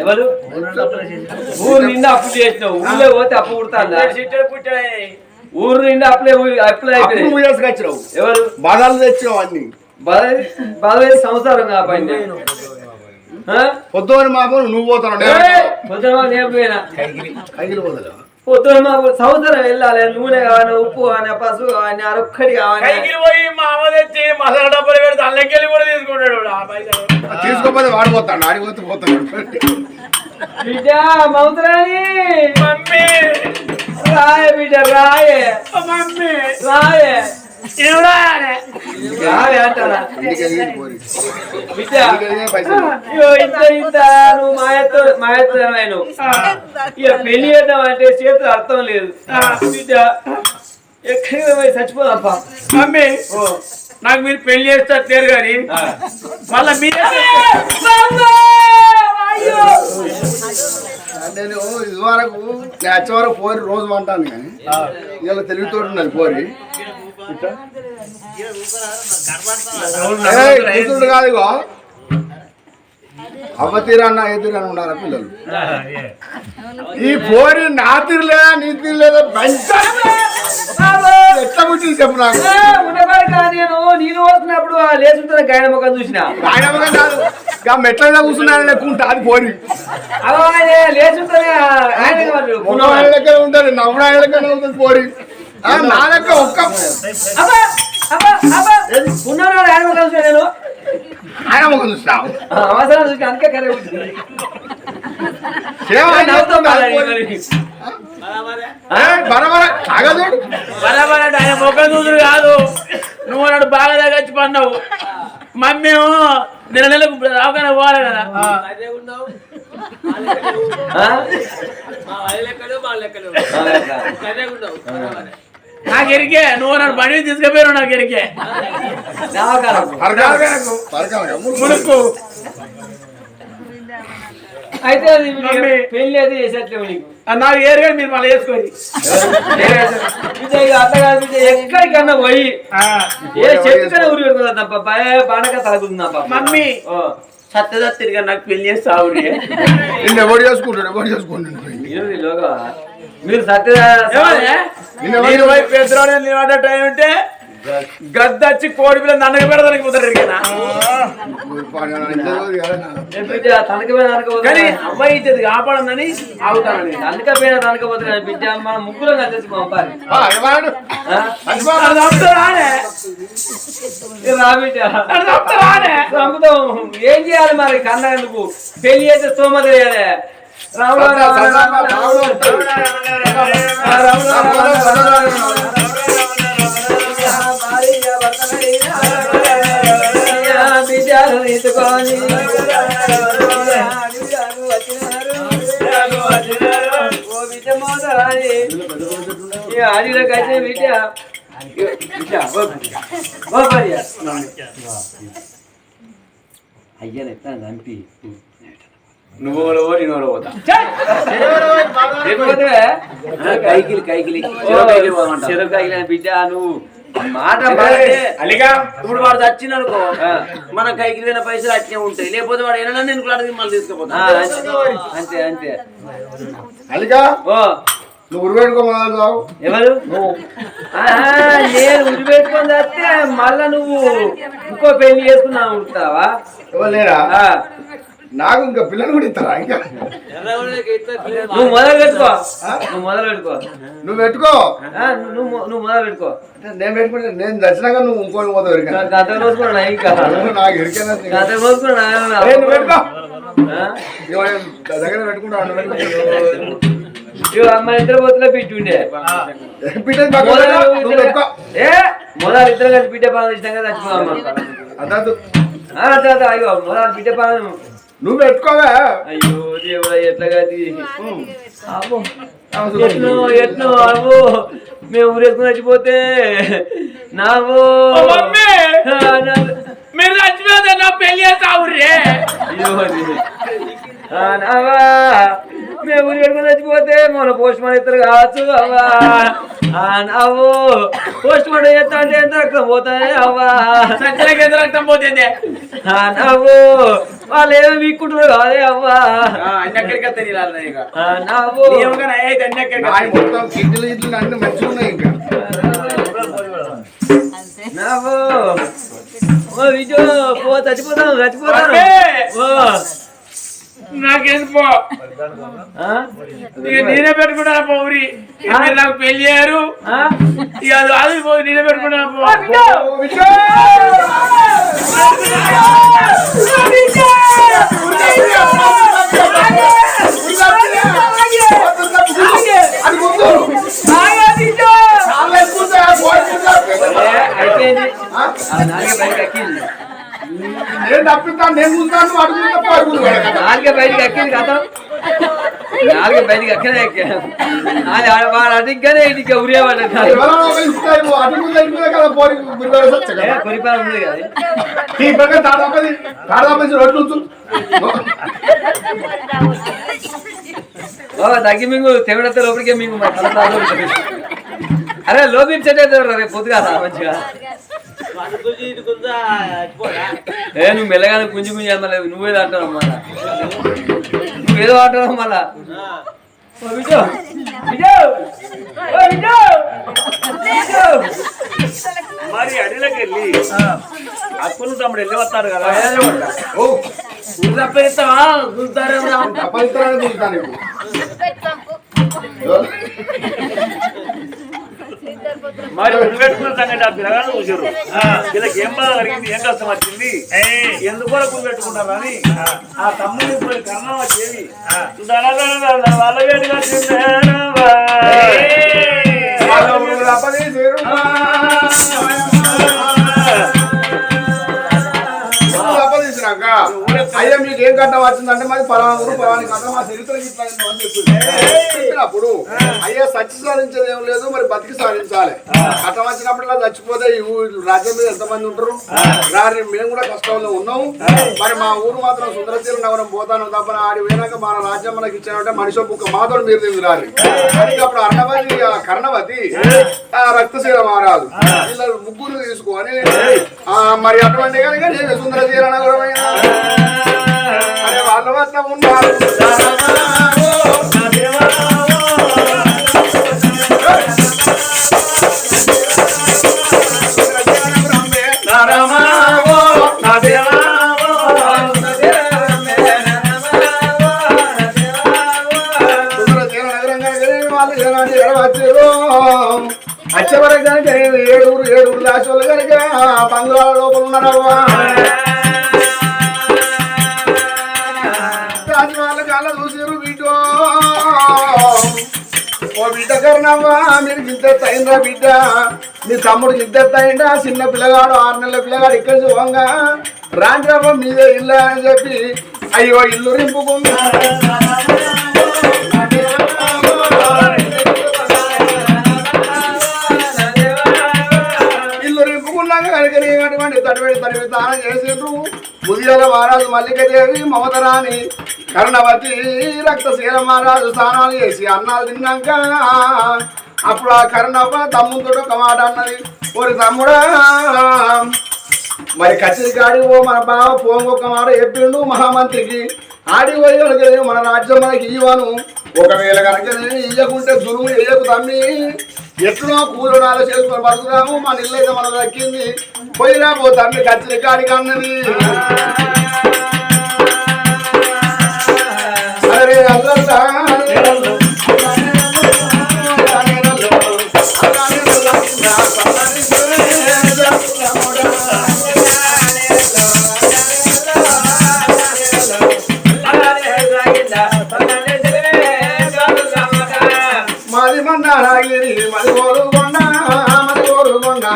ఎవరు? ఊరు నిండా అప్పు చేసినావు. ఊళ్ళో పోతే అప్పు ఊరు నిండా అయిపోయినాయి. నువ్వు చేసుకొచ్చినావు ఎవరు? బాధలు తెచ్చావు అన్ని. సంవత్సరాలు నా పైన పొద్దున నువ్వు పోతాను పొద్దున నేను పోయినా. పోతా పొద్దున మా సంవత్సరం వెళ్ళాలి. నూనె కావాలి ఉప్పు కావాలి పసుపు కావాలి అరొక్కటి కావాలి కైకిలి పోయి మా అమ్మ తెచ్చి మసాలా డబ్బులు పెడితే అల్లకెళ్ళి కూడా తీసుకుంటాడు వాడు ఆ పైసలు. తీసుకోపోతే వాడిపోతాడు ఆడిపోతే పోతాడు. బిడ్డ మౌతరాని మమ్మీ. రాయ బిడ్డ రాయే. మమ్మీ. రాయే. ఎవడా ఇక పెళ్ళి చేయడం అంటే చేతులు అర్థం లేదు. బిడ్డ ఎక్కడికి పోయి చచ్చిపోదాం మమ్మీ నాకు మీరు పెళ్ళి చేస్తారు తేరు కానీ మళ్ళా మీరే అంటే నువ్వు ఇదివరకు నేను వచ్చే వరకు పోరి రోజు అంటాను కానీ ఇలా తెలివితోటి ఉన్నది పోరి. కూతురు కాదు అవ్వ తీరన్న ఏ తీరన్న పిల్లలు? ఈ పోరి నా తీరులేదా నీ తీరులేదా? బంచ ఎట్లా పుట్టింది చెప్పు నాకు. ఉండబడి కాదు నేను? వస్తున్నప్పుడు లేచుంటున్న గాయన ముఖం చూసిన. ఆయన అవ్వగా కాదు. ఇక మెట్ల మీద కూర్చున్నాను లెక్కుంటా అది పోరి. అలా లెక్క ఉంటుంది నవ్వుడు ఆయన లెక్క ఉంటుంది పోరి. ఆ, నా లెక్క ఒక్క అబ్బా, అబ్బా, అబ్బా. ఉన్నాడు ఆయన ముఖం చూసిన నేను. ఆయన ముఖం చూస్తావు ఆ, అవసరం చూసి అందుకే కరే ఉంటుంది సేవ నవ్వుతాం చేస్తావు కదా బరబర. అంటే ఆయన ముఖం నువ్వు నాడు బాగా తగ్గచ్చి పన్నావు. మమ్మీ నెల నెలకు రావగానే పోవాలి కదా. ఆ? నాకు ఎరికే. నువ్వు నన్ను బండి తీసుకుపోయారు నాకు ఎరికే. మునుకు అయితే అది. పెళ్ళి అయితే చేసేట్లేవు నీకు. నాకు ఏరుగా మీరు మళ్ళీ వేసుకోండి విజయ్ ఇక అట్లా కాదు విజయ్ ఎక్కడికన్నా పోయి. ఏ చెట్టుకన్నా ఊరి పెట్టుకుందా తప్ప. భయ బాణక తలగుందా మమ్మీ. సత్యదా తిరిగా నాకు పెళ్ళి చేస్తావు ఎవరు చేసుకుంటాడు? ఎవరు చేసుకుంటాడు? మీరు సత్య నిన్ను ఎవరు నేను పోయి పెద్దరాడు నిలబడ్డ టైం ఉంటే గద్దచ్చి కోడి పిల్ల దండగ పెడతానికి పోతారు కానీ అమ్మాయి ఇచ్చేది కాపాడనని ఆగుతానని తనక పోయిన తనక పోతే బిడ్డ మన ముగ్గురం కలిసి పంపాలి. ఆ? అది చంపుతారానే? ఏ చేయాలి మరి? కన్నా ఎందుకు? పెళ్ళి చేస్తే స్తోమత చేయాలి రాముడు ఎత్తుకొని ఓ బిడ్డ మోదరాని బిడ్డ ఎట్లా చంపి నువ్వు ఓ నేను పోతా లేకపోతే కైకిలి కైకిలి చెరువు కైకిలి అని బిడ్డ నువ్వు మాట. అలిగా. ఇప్పుడు వాడు చచ్చింది అనుకో మన కైకి పోయిన పైసలు అట్నే ఉంటాయి. లేకపోతే వాడు ఏమైనా నేను అడిగి మళ్ళీ తీసుకుపోతా అంతే. అంతే అలిగా. ఓ. నువ్వు ఎవరు? నేను ఉరి పెట్టుకొని వస్తే మళ్ళా నువ్వు ఇంకో పెళ్ళి చేసుకున్నా ఉంటావా? ఎవరు లేరా? ఆ, నాకు ఇంకా పిల్లలు కూడా ఇస్తారా? ఇంకా? నువ్వు మొదలు పెట్టుకో. నువ్వు మొదలు పెట్టుకో. నువ్వు పెట్టుకో. ఆ, నువ్వు నువ్వు మొదలు పెట్టుకో. అంటే నేను పెట్టుకుంటే నేను దర్శనంగా నువ్వు ఇంకోటి పోతావు ఇరికా గత రోజుకున్నా ఇంకా. నాకు ఇరికేనా గత ఏయ్, నువ్వు పెట్టుకో. దగ్గర పెట్టుకుంటా ఇద్దరు పోతులో పెట్టి మొదలు పెట్టు, కలిసి బిడ్డ పాలన ఇష్టం కదా చచ్చిపోదాం అదద్దు అయ్యో మొదలు బిడ్డ పాలన నువ్వు పెట్టుకోవా. అయ్యో దేవుడా ఎట్లా గది అబ్బో ఎట్ను ఎట్ను అవ్వు మేము ఊరేసుకుని చచ్చిపోతే నాకు మీరు చచ్చిపోతే నా పెళ్ళి చేస్తావు రే నావా. మేము ఊరి పెట్టుకుని చచ్చిపోతే మన పోస్ట్ మార్టం ఇద్దరు కావచ్చు అవ్వా. పోస్ట్ మార్టం చేస్తా అంటే ఎంత రక్తం పోతాయి అవ్వా. సత్యలకి ఎంత రక్తం పోతుంది? ఆ, నావు వాళ్ళు ఏమి వీక్కుంటారు కాదే అవ్వా. అన్ని ఎక్కడికి వస్తాయి నీళ్ళు ఇక. ఆ, నావు ఏమగా అయితే అన్ని ఎక్కడికి నాయ మొత్తం కిడ్నీలు ఇడ్లు అన్ని మంచిగా ఉన్నాయి ఇంకా. ఓ విజయ్ పో చచ్చిపోతాను చచ్చిపోతాను ఓ. నాకేం పో ఆ? ఇక నేనే పెట్టుకుంటా పౌరి మీరు నాకు పెళ్ళి చేయరు. ఆ? ఇక అది అది పో నేనే పెట్టుకుంటా పో. నేను తప్పిస్తాను నేను కూర్చో. నాలుగే బయటకు ఎక్కింది కథ నాలుగే బయటకు ఎక్కాను అది వాడు అడిగ్గానే ఇంటికి ఉరేవాడు కదా కదా. కొరిపాలు ఉంది కదా ఈ ప్రకారం తాడపది తాడపది రోడ్లు ఉంచు. ఓ తగ్గి మింగు తెవిడత లోపలికే మింగు మా తల తాగు ఉంటుంది. అరే లోపించటే రేపు పొద్దుగా మంచిగా ఏ నువ్వు మెల్లగానే గుంజి గుంజి మళ్ళీ నువ్వేదో అంటావు మళ్ళా నువ్వేదో అంటావు మళ్ళా మరి అడిలోకి వెళ్ళి అక్కులు తమ్ముడు వెళ్ళి వస్తారు కదా. ఓ, తప్పేస్తావా? చూస్తారేమో తప్పనిసరిగా చూస్తాను ఇప్పుడు. మరి పెట్టుకున్న సంగతి ఆ పిల్లగాడు చూసారు వీళ్ళకి ఏం బాధ కలిగింది ఏం కష్టం వచ్చింది? ఎందుకు కూడా పెట్టుకుంటారు అని? ఆ. తమ్ముడు ఇప్పుడు కర్ణం వచ్చేది. వాళ్ళ వేడిగా అయ్యా మీకు ఏం కట్టం వచ్చిందంటే మాది పలానా ఊరు పలాని కట్టం మా చరిత్ర ఇట్లా అని చెప్పింది. చెప్పినప్పుడు అయ్యా సచ్చి సాధించేది ఏం లేదు మరి బతికి సాధించాలి. కట్టం వచ్చినప్పుడు చచ్చిపోతే ఈ ఊరు రాజ్యం మీద ఎంతమంది ఉంటారు? రాని మేము కూడా కష్టంలో ఉన్నాము మరి మా ఊరు మాత్రం సుందరతీర నగరం పోతాను తప్ప ఆడి పోయినాక మన రాజ్యం మనకి ఇచ్చానంటే మనిషి బుక్క మాతో మీరు తింది రాలి అప్పుడు అర్ణవతి కర్ణవతి ఆ రక్తశీల మహారాజు. వీళ్ళు ముగ్గురు తీసుకొని ఆ మరి అటువంటి కనుక నేను సుందరతీర నగరం అయినా అరే వాళ్ళ వద్ద ఉన్నారు. ఏడుగురు ఏడుగురు దాచి వాళ్ళు కనుక బంగ్లాల లోపల ఉన్నారవ్వా. రాజు వాళ్ళ కాళ్ళ చూసిరు బిడ్డో ఓ బిడ్డ కర్ణవ్వా మీరు గిద్దెత్త అయిందా బిడ్డ. మీ తమ్ముడు గిద్దెత్త అయిందా చిన్న పిల్లగాడు ఆరు నెలల పిల్లగాడు ఇక్కడ చూడంగా. రాండ్రవ్వ మీదే ఇల్లు అని చెప్పి అయ్యో ఇల్లు రింపుకుంది. అటువంటి తడివేడి తడివి తానం ముదియాల మహారాజు మల్లికదేవి మమతరాణి కర్ణవతి రక్తశీల మహారాజు స్నానాలు చేసి అన్నాలు తిన్నాక అప్పుడు ఆ కర్ణవ్వ తమ్ముతో ఒక మాట అన్నది. ఓరి తమ్ముడా మరి కచ్చిరి కాడి ఓ మన బావ పోంగొక్క మాట చెప్పిండు మహామంత్రికి. ఆడి పోయి మన రాజ్యం మనకి ఇవ్వను. ఒకవేళ కనుక ఇయ్యకుంటే దురుము ఇయ్యకు తమ్మి. ఎట్లా కూలడాలు చేసుకొని బతుకుదాము? మన ఇల్లు అయితే మన దక్కింది. పోయినా పో తమ్మి కచ్చిరి కాడికి అన్నది. అరే అల్లల్లా. మందారగిరి మది కొండ మది కొండ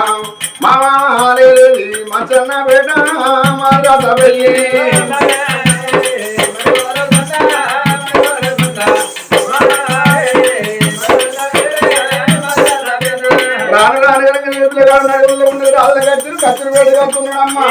మాలేది మచ్చన్న బేట మా వెళ్ళి రాను రాను కనుక నీతులు కాదు నగరంలో ఉండే రాళ్ళ కత్తిరి కత్తిరి వేడి కడుతున్నాడమ్మా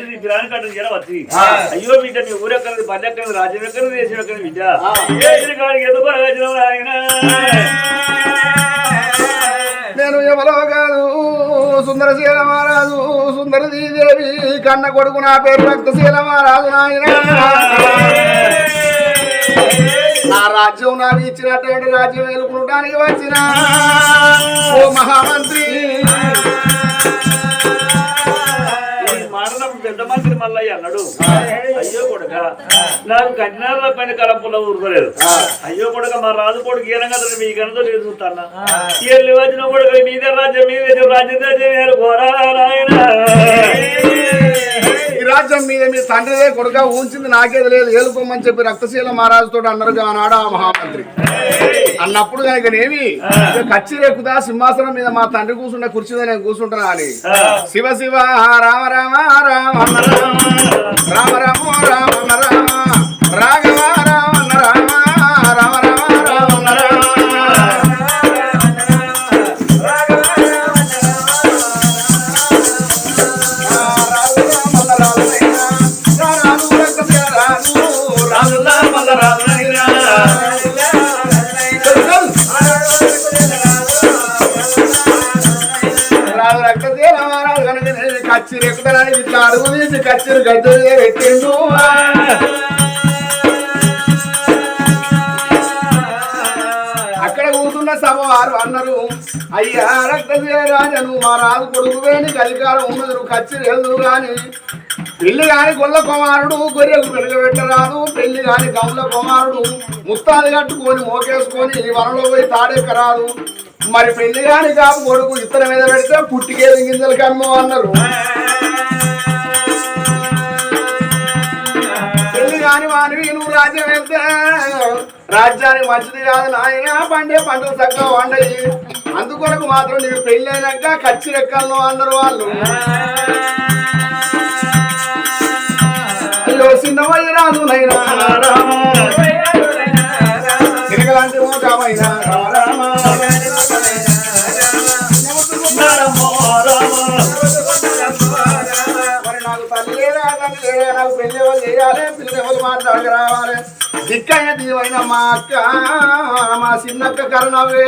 నీ పిల్లని కట్టని చేయడం వచ్చి అయ్యో బిడ్డ మీ ఊరెక్కడది పల్లె ఎక్కడది రాజ్యం ఎక్కడది దేశం ఎక్కడది బిడ్డ కాడికి ఎందుకు ఆయన నేను ఎవరో కాదు సుందరశీల మహారాజు సుందరదీదేవి కన్న కొడుకు నా పేరు రక్తశీల మహారాజు నాయన. నా రాజ్యం నాకు ఇచ్చినటువంటి రాజ్యం ఎలుకుంటానికి వచ్చిన. ఓ మహామంత్రి మాట నాకు పెద్ద మంత్రి మల్లయ్య అన్నాడు అయ్యో కొడుక నాకు కఠినాల పైన కలంపులో ఊరుకోలేదు అయ్యో కొడుక మా రాజు కొడుకు ఏ రంగా మీ గణతో నేను చూస్తాను ఎల్లు వచ్చిన కొడుకు మీదే రాజ్యం మీదే రాజ్యం రాజ్యం నాయన ఈ రాజ్యం మీద మీ తండ్రిదే కొడుక ఊహించింది నాకేది లేదు ఏలుకోమని చెప్పి రక్తశీల మహారాజుతో అన్నారు ఆనాడు ఆ మహామంత్రి అన్నప్పుడు కనుకనేమి కచ్చి రేకుదా సింహాసనం మీద మా తండ్రి కూర్చుంటే కుర్చీ నేను కూర్చుంటున్నా అని శివ శివ రామ రామ రామ రామ రామ రామ రామ రామ రామ కచ్చి రెక్కుతానికి ఇట్లా అడుగు తీసి కచ్చిని గడ్డ పెట్టిండు. అక్కడ కూతున్న సభ వారు అన్నారు అయ్యా రక్త రాజను మా రాజు కొడుకు వేని కలికాలం ఉన్నది నువ్వు కచ్చి వెళ్దు పెళ్ళి కాని గొల్ల కుమారుడు గొర్రెకు పెరగబెట్టరాదు పెళ్ళి కాని గౌల కుమారుడు ముత్తాలు కట్టుకొని మోకేసుకొని వనలో పోయి తాడెక్కరాదు. మరి పెళ్ళి కాని కాపు కొడుకు ఇత్తన మీద పెడితే పుట్టికేది గింజలు కమ్మ అన్నారు. పెళ్ళి కాని వానివి నువ్వు రాజ్యం వెళ్తే రాజ్యానికి మంచిది కాదు నాయన పండే పంటలు చక్కగా వండయి అందుకొరకు మాత్రం నీకు పెళ్ళైనాక అయినాక ఖర్చు రెక్కలను అన్నారు వాళ్ళు. వయ్యాలో చిన్న వయ్యరాజు నైనా తిరగలాంటి ఓ రామైనా రామ దిక్కయ్య దీవైన మా అక్క మా చిన్నక్క కరుణవే.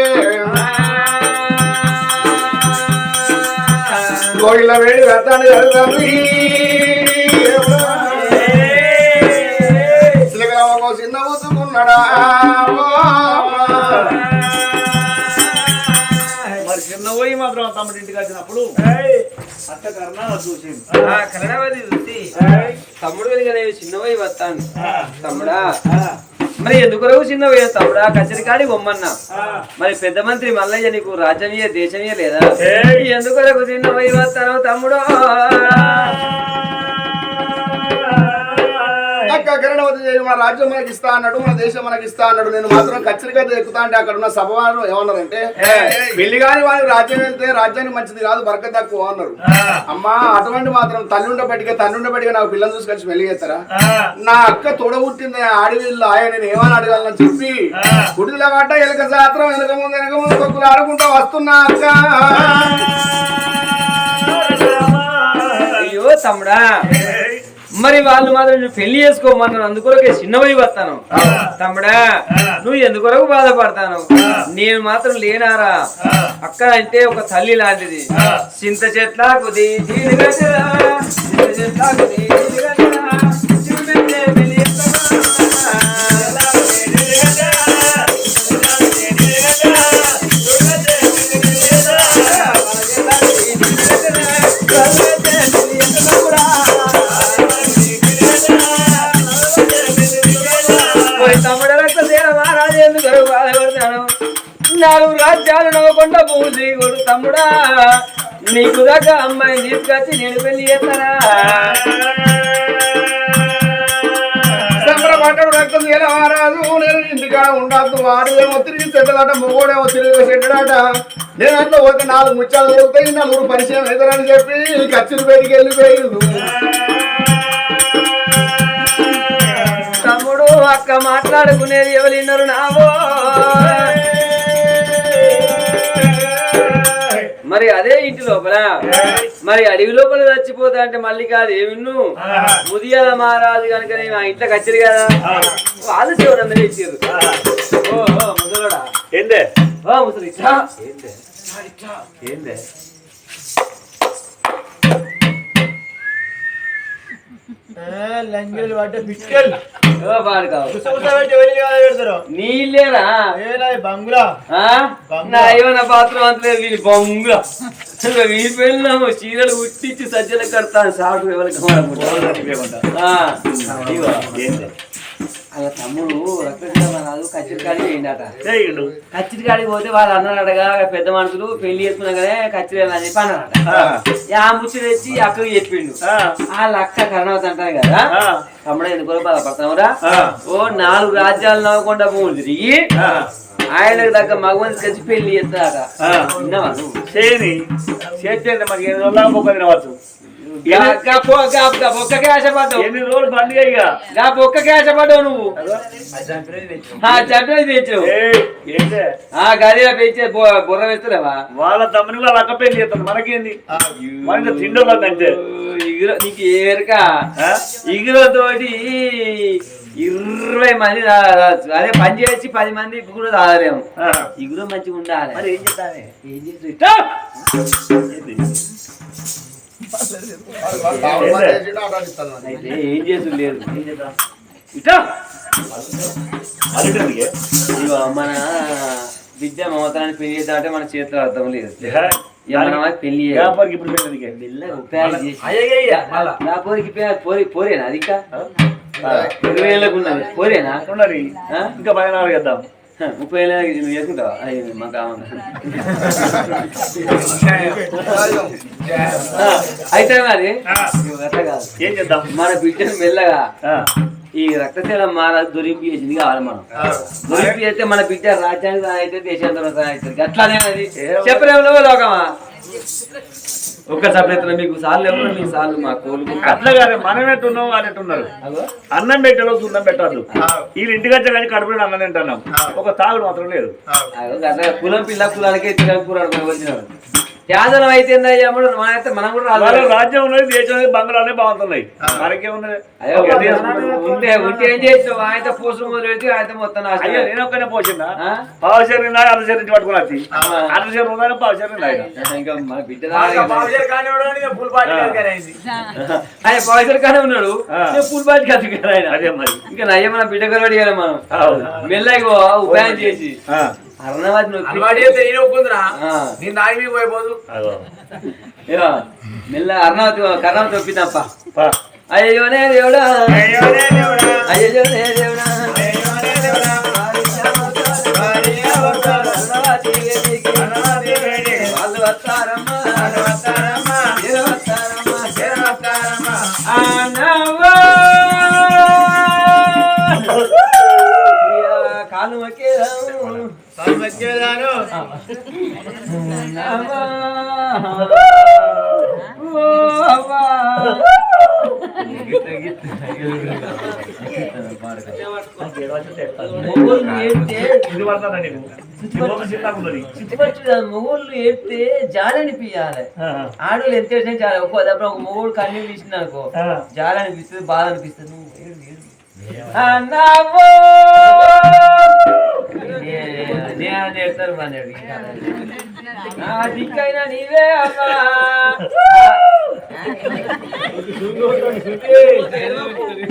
కోయిల వేడి వెళ్తాను జరుగుతుంది ఊసుకున్నాడా మరి చిన్న పోయి మాత్రం తమ్ముడి ఇంటికి వచ్చినప్పుడు. అత్త కర్ణ చూసింది. ఆ కన్నడవది చూసి తమ్ముడు వెనుక నేను చిన్నవై వస్తాను తమ్ముడా? మరి ఎందుకు రావు చిన్నవయ్య తమ్ముడా కచ్చరికాడి బొమ్మన్నా. మరి పెద్ద మంత్రి మల్లయ్య నీకు రాజ్యమీయ దేశమీయ లేదా? ఏయ్. ఎందుకు రకు చిన్నవై వస్తాను తమ్ముడు? కరుణవతి దేవి మన రాజ్యం మనకి ఇస్తా అన్నాడు మన దేశం మనకి ఇస్తా అన్నాడు. నేను మాత్రం కచ్చరిగా ఎక్కుతా అంటే అక్కడ ఉన్న సభ వారు ఏమన్నారంటే పెళ్ళి కాని వారి రాజ్యం వెళ్తే రాజ్యానికి మంచిది కాదు బరక తక్కువ అన్నారు. అమ్మా అటువంటి మాత్రం తల్లి ఉండబట్టిగా తండ్రి ఉండబట్టిగా నాకు పిల్లలు చూసుకొచ్చి పెళ్ళి చేస్తారా? నా అక్క తోడబుట్టింది ఆడవిల్లు ఆయన నేను ఏమని అడగాలని చెప్పి గుడిల గట్ట ఎలక శాస్త్రం వెనక ముందు వెనక ముందు కొక్కులు ఆడుకుంటూ వస్తున్నా అక్క. అయ్యో తమ్ముడా. మరి వాళ్ళు మాత్రం నువ్వు పెళ్ళి చేసుకోమన్నాను అందుకొరకే చిన్నవై వస్తాను. తమ్ముడా నువ్వు ఎందుకొరకు బాధపడతాను నేను మాత్రం లేనారా? అక్క అంటే ఒక తల్లి లాంటిది. చింత చెట్లకు నీకు దాకా అమ్మాయిని తీసుకొచ్చి నేను పెళ్ళి చేస్తారా సంబరపడ్డాడు రక్తం నేను ఇంటికాడ ఉండద్దు. వాడు ఏమో తిరిగి చెడ్డదట మొగోడేమో తిరిగి చెడ్డడట నేను అట్లా ఒక నాలుగు ముత్యాలు దొరుకుతాయి నలుగురు పరిచయం అవుతారని చెప్పి ఖర్చులు బయటికి వెళ్ళిపోయిండు. తమ్ముడు అక్క మాట్లాడుకునేది ఎవరు విన్నారు నావో? మరి అదే ఇంటి లోపల? మరి అడవి లోపల చచ్చిపోతా అంటే మళ్ళీ కాదు ఏమిన్ను ముదియాల మహారాజు కనుక నేను ఆ ఇంట్లోకి వచ్చారు కదా? వాళ్ళు శివుడు ఇచ్చారు. ఓ ఓ, ముసలోడా? ఏందే? ఓ ముసలి ఇట్లా ఏందే? ఏందే? లంజలు పడ్డ బిట్టెలు ఓ పాడు కావు? కూర్చోబెట్టి వెళ్ళి కాదు పెడతారు. నీళ్ళేరా ఏలా బంగులా? ఆ? నా అయ్యో పాత్రం అంతలేదు వీడి బొంగుల. వీడి పెళ్ళినాము చీరలు ఉట్టించి సజ్జలు కడతాను సాగు ఎవరికి ఏందే అలా తమ్ముడు చేయండు కచ్చిరికాడికి పోతే వాళ్ళు అన్నారటగా పెద్ద మనుషులు పెళ్ళి చేసుకున్నాగానే కచ్చిరి అని చెప్పి అన్నారట. ఆ. ముచ్చి తెచ్చి అక్కడికి చెప్పిండు. వాళ్ళ అక్క కర్ణవతి అంటారు కదా తమ్ముడు ఎందుకు ఓ నాలుగు రాజ్యాలు నవ్వకుండా భూములు తిరిగి ఆయనకు దగ్గర మగవని కలిసి పెళ్ళి నువ్వు? చేయని చేస్తే మొక్క తినవచ్చు. గా- గా పో- గా- గా బొక్కకే ఆశపడ్డావు ఎన్ని రోజులు పండుగ ఇక ఆశపడ్డావు నువ్వు. గదిలో పెంచే బుర్ర వేస్తలేవా? వాళ్ళ తమ్ముని వాళ్ళ అక్క పెళ్ళి చేస్తారు మనకేంది? మన తిండోళ్ళకి అంతే. ఇగురు నీకు ఏరక? ఇగురుతోటి ఇరవై మంది. అదే పని చేసి పది మంది కూడా తాగలేము. ఇగురు మంచిగా ఉండాలి. మరి ఏం చేస్తానే? ఏం? ఏంది? అయితే ఏం చేసి లేదు మన విద్య మమతాన్ని పెళ్ళి చేద్దాం అంటే మన చేతిలో అర్థం లేదు పెళ్ళి వ్యాపారికి ఇప్పుడు పోరికి పోరి పోరేనా అది ఇంకా ఇరవై ఏళ్ళకు ఉన్నది పోరేనా ఇంకా పైన చేద్దాం ముప్పై నువ్వు చేసుకుంటావా అయ్యి మాకు అయితే మరి ఏం చేద్దాం? మన బిడ్డను మెల్లగా. ఈ రక్తశీల మారా దొరింపి చేసింది కావాలి మనం. దొరింపి చేస్తే మన బిడ్డ రాజ్యానికి అయితే దేశాంతరం అవుతుంది అట్లానే అది చెప్పలేము లోకమా? ఒక్క సపరేత మీకు సార్లు ఎవరు? మీ సార్లు మా కోలు అట్లా కాదు మనం ఎట్టున్నాం వాళ్ళు ఎట్టున్నారు అన్నం పెట్టాలో సున్నం పెట్టద్దు. వీళ్ళు ఇంటికి వచ్చా కానీ కడుపులో అన్నం తింటున్నాం. ఒక తాగుడు మాత్రం లేదు. కులం పిల్ల కులానికే తిరగ కూర వచ్చినారు త్యాగం అయితే మనం అయితే మనం కూడా రాజ్యం ఉన్నది దేశం బంగాళాలే బాగుంటున్నాయి. మనకే ఉన్నది అయ్యో ఉంటే ఉంటే ఏం ఆయన పోసులు మొదలు పెట్టి ఆయన మొత్తం అయ్యో నేను ఒక్కనే పోసిందా ఆ? పావుశేరి అరశేరి నుంచి పట్టుకుని వచ్చి. ఆయన. ఇంకా మన బిడ్డ ఆయన కానీ ఉన్నాడు. పూల్ బాజ్ కాదు కదా ఆయన. అదే మరి. ఇంకా నయ్య మన బిడ్డ కలవాడి కదా మనం. మెల్లగా ఉపాయం చేసి. అర్ణవాది మెల్ల అర్ణవతి కర్ణం తొప్పిదప్ప. అయ్యోనే దేవుడా. అయ్యోనే దేవుడా, అయ్యోనే దేవుడా. వస్తారమ్మా వస్తారమ్మా, వస్తారమ్మా వస్తారమ్మా. మొగోళ్ళు ఏడితే జాలనిపియాలి ఆ, ఆడవాళ్ళు ఎంత ఏడిచినా చాలా ఒక్కో దెబ్బ ఒక మొగోడు కన్నీళ్ళు తీసిన అనుకో ఆ. జాలి అనిపిస్తుంది బాధ అనిపిస్తుంది. అన్నావో. నే- నే అని ఏడతారు మా నేడు ఇంకా. నా దిక్కైనా నీవే అమ్మా!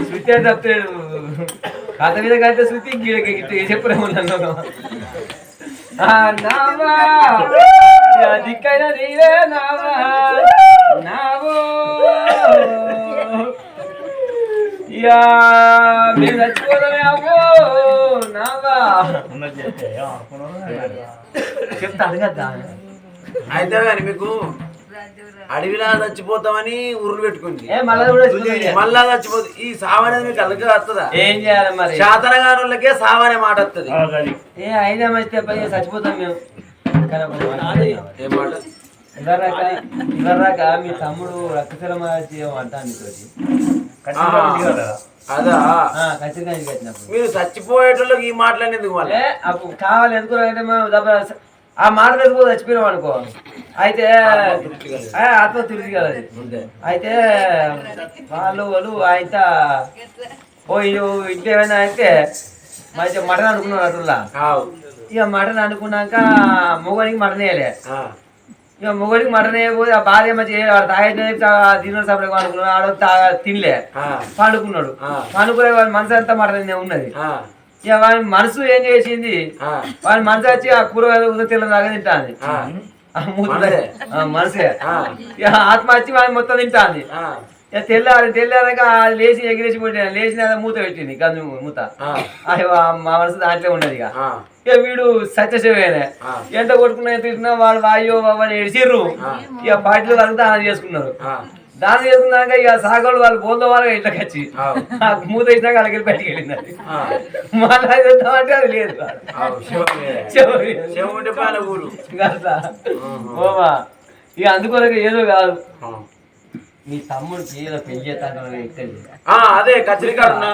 శృతి అని చెప్తాడు. కథ మీద కంటే శృతి గీడకి చెప్పలేము నన్ను. ఆ దిక్కైనా నీవే నావా నావో! మేము అవ్వో అయితే కానీ మీకు అడవిలా చచ్చిపోతామని ఉర్రు పెట్టుకుంది. ఏ మళ్ళా చచ్చిపోతుంది ఈ సావనేది మీకు అలక వస్తుందా ఏం చేయాలి మరి? శాతనగారులకే సావనే మాట వస్తుంది. ఏ అయినా మంచి చచ్చిపోతాం మేము. ఏం మాట? ఇవరాక ఇవరాక మీ తమ్ముడు రక్తశలం అంటాను. అదా? ఖచ్చితంగా మీరు చచ్చిపోయేటోళ్ళకి ఈ మాటలని ఎందుకు అప్పుడు కావాలి ఎందుకు అంటే ఆ మాట తెలుసుకో చచ్చిపోయినాం అనుకో. అయితే ఆత్మ తిరిగి కదా అయితే వాళ్ళు వాళ్ళు ఆయన పోయి ఇంట్లో ఏమైనా అయితే మంచిగా మటన్ అనుకున్నారు అట్లా. కావు ఇక మటన్ అనుకున్నాక మొగడికి మటన్ వేయలే. ఇక మొగడికి మటన్ వేయకపోతే ఆ భార్య మంచి వాడు తాగేటే తిన్న సపరేట్ అనుకున్నాడు ఆడ తినలే. పండుకున్నాడు. పండుకునే వాడి మనసు అంతా మటన్ ఉన్నది. ఇక వాడి మనసు ఏం చేసింది? వాడి మనసు వచ్చి ఆ కూరగాయలు ఉదయం తెల్ల దాకా తింటాంది. మనసే? ఇక ఆత్మ వచ్చి వాడి మొత్తం తింటాంది. తెల్లారి తెల్లారక అది లేచి ఎగిరేసి పెట్టిన లేచిన మూత పెట్టింది గంజు మూత. మా మనసు దాంట్లో ఉన్నది ఇక. ఇక వీడు సత్యశివేనే. ఎంత కొట్టుకున్నా తిట్టినా వాళ్ళు వాయో వాళ్ళు ఎడిచిర్రు ఇక పార్టీలు వరకు దానం చేసుకున్నారు. దానం చేసుకున్నాక ఇక సాగోళ్ళు వాళ్ళు బోల్దో వాళ్ళు ఇట్లకి వచ్చి మూత వేసినాక అలాగే బయటికి వెళ్ళింది మళ్ళీ వద్దామంటే అది లేదు. ఓమా. ఇక అందుకొరకు ఏదో కాదు. మీ తమ్ముడికి ఏదో పెళ్ళి అదే కచ్చరికాడున్నా